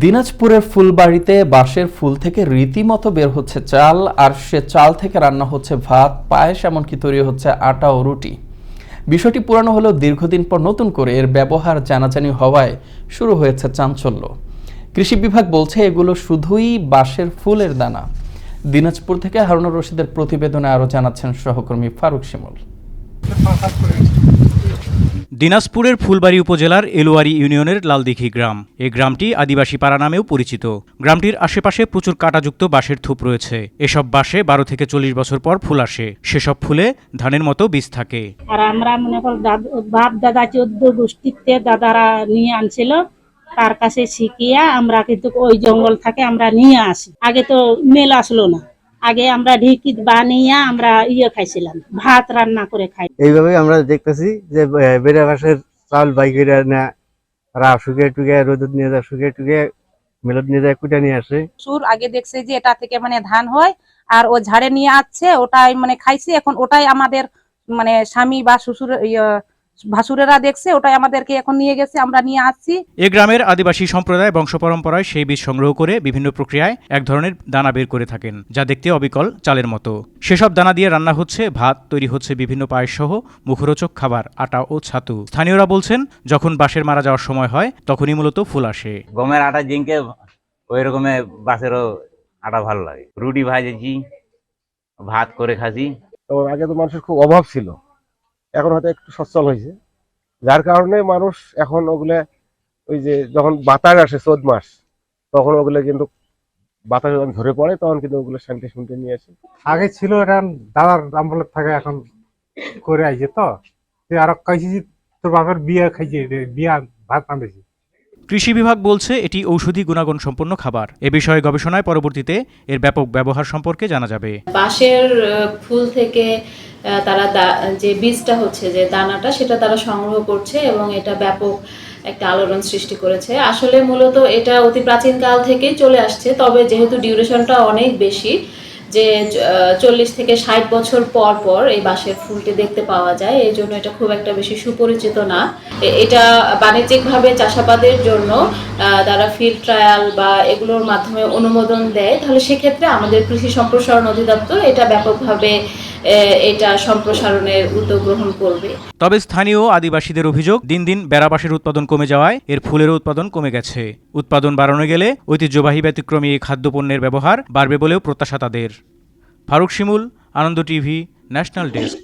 দিনাজপুরের ফুলবাড়িতে বাঁশের ফুল থেকে রীতিমতো বের হচ্ছে চাল, আর সে চাল থেকে রান্না হচ্ছে ভাত, পায়েস এমনকি তৈরি হচ্ছে আটা ও রুটি। বিষয়টি পুরানো হলেও দীর্ঘদিন পর নতুন করে এর ব্যবহার জানাজানি হওয়ায় শুরু হয়েছে চাঞ্চল্য। কৃষি বিভাগ বলছে এগুলো শুধুই বাঁশের ফুলের দানা। দিনাজপুর থেকে হারুনুর রশিদের প্রতিবেদনে আরও জানাচ্ছেন সহকর্মী ফারুক শিমুল। দিনাজপুরের ফুলবাড়ি উপজেলার এলোয়ারি ইউনিয়নের লালদিঘি গ্রাম। এই গ্রামটি আদিবাসী পাড়া নামেও পরিচিত। গ্রামটির আশেপাশে প্রচুর কাঁটাযুক্ত বাঁশের থুপ রয়েছে। এসব বাঁশে বারো থেকে চল্লিশ বছর পর ফুল আসে। সেসব ফুলে ধানের মতো বীজ থাকে। আর আমরা মনে কর বাপ দাদা চোদ্দ গোষ্ঠীতে দাদারা নিয়ে আনছিল। তার কাছে শিখিয়া আমরা কিন্তু ওই জঙ্গল থেকে আমরা নিয়ে আসি। আগে তো মেল আসলো না। আগে আমরা ঢিকিত বানিয়ে আমরা ইয়ে খাইছিলাম ভাত রান্না করে খাই। এইভাবে আমরা দেখতেছি যে বেড়া ঘাসের চাল বাইকেরা না তারা শুকিয়ে টুকিয়ে রোদত নিয়ে যায় শুকিয়ে টুকিয়ে মেলত নিয়ে যায় কুটা নিয়ে আসে। সুর আগে দেখছে যে এটা থেকে মানে ধান হয় আর ও ঝাড়ে নিয়ে আসছে ওটাই মানে খাইছে এখন ওটাই আমাদের মানে স্বামী বা শ্বশুর ইয়ে, ভাসুরেরা দেখছে ওটাই আমাদেরকে এখন নিয়ে গেছে আমরা নিয়ে আসছি। এ গ্রামের আদিবাসী সম্প্রদায় বংশ পরম্পরায় সেই বীজ সংগ্রহ করে বিভিন্ন প্রক্রিয়ায় এক ধরনের দানা বের করে থাকেন যা দেখতে অবিকল চালের মতো। সেসব দানা দিয়ে রান্না হচ্ছে ভাত তৈরি হচ্ছে বিভিন্ন পায়েস সহ মুখরোচক খাবার আটা ও ছাতু। স্থানীয়রা বলছেন যখন বাঁশের মারা যাওয়ার সময় হয় তখনই মূলত ফুল আসে। গমের আটা জিঙ্কে ওই রকমের বাসেরও আটা ভালো লাগে। রুটি ভাজেছি ভাত করে খাসি তো আগে তো মানুষের খুব অভাব ছিল। এখন হয়তো একটু সচ্ছল হয়েছে। যার কারণে মানুষ এখন ওগুলা ওই যে যখন বাতাস আসে চোদ মাস, তখন ওগুলো কিন্তু বাতাস যখন ধরে পড়ে, তখন কিন্তু ওগুলো শান্তি শুনতে নিয়ে আসে। আগে ছিল এটা দাদার আমলের থাকে, এখন করে আইছে তো। তুই আরও কইছি তোর বাপের বিয়া খাইছে, বিয়া ভাত রাঁধেছি কৃষি বিভাগ বলছে, এটি ঔষধি গুণাগুণ সম্পন্ন খাবার। এ বিষয়ে গবেষণায় পরবর্তীতে এর ব্যাপক ব্যবহার সম্পর্কে জানা যাবে। বাঁশের ফুল থেকে তারা যে বীজটা হচ্ছে, যে দানাটা, সেটা তারা সংগ্রহ করছে এবং এটা ব্যাপক একটা আলোড়ন সৃষ্টি করেছে। আসলে মূলত এটা অতি প্রাচীন কাল থেকেই চলে আসছে, তবে যেহেতু ডিউরেশনটা অনেক বেশি যে চল্লিশ থেকে ষাট বছর পর পর এই বাঁশের ফুলটি দেখতে পাওয়া যায়। এই জন্য এটা খুব একটা বেশি সুপরিচিত না। এটা বাণিজ্যিকভাবে চাষাবাদের জন্য তারা ফিল্ড ট্রায়াল বা এগুলোর মাধ্যমে অনুমোদন দেয়। তাহলে সেক্ষেত্রে আমাদের কৃষি সম্প্রসারণ অধিদপ্তর এটা ব্যাপকভাবে এটা সম্প্রসারণের উদ্যোগ গ্রহণ করবে। তবে স্থানীয় আদিবাসীদের অভিযোগ, দিন দিন বেড়াবাসের উৎপাদন কমে যাওয়ায় এর ফুলেরও উৎপাদন কমে গেছে। উৎপাদন বাড়ানো গেলে ঐতিহ্যবাহী ব্যতিক্রমী এই খাদ্যপণ্যের ব্যবহার বাড়বে বলেও প্রত্যাশা তাদের। Faruk Shimul, Ananda TV, national desk.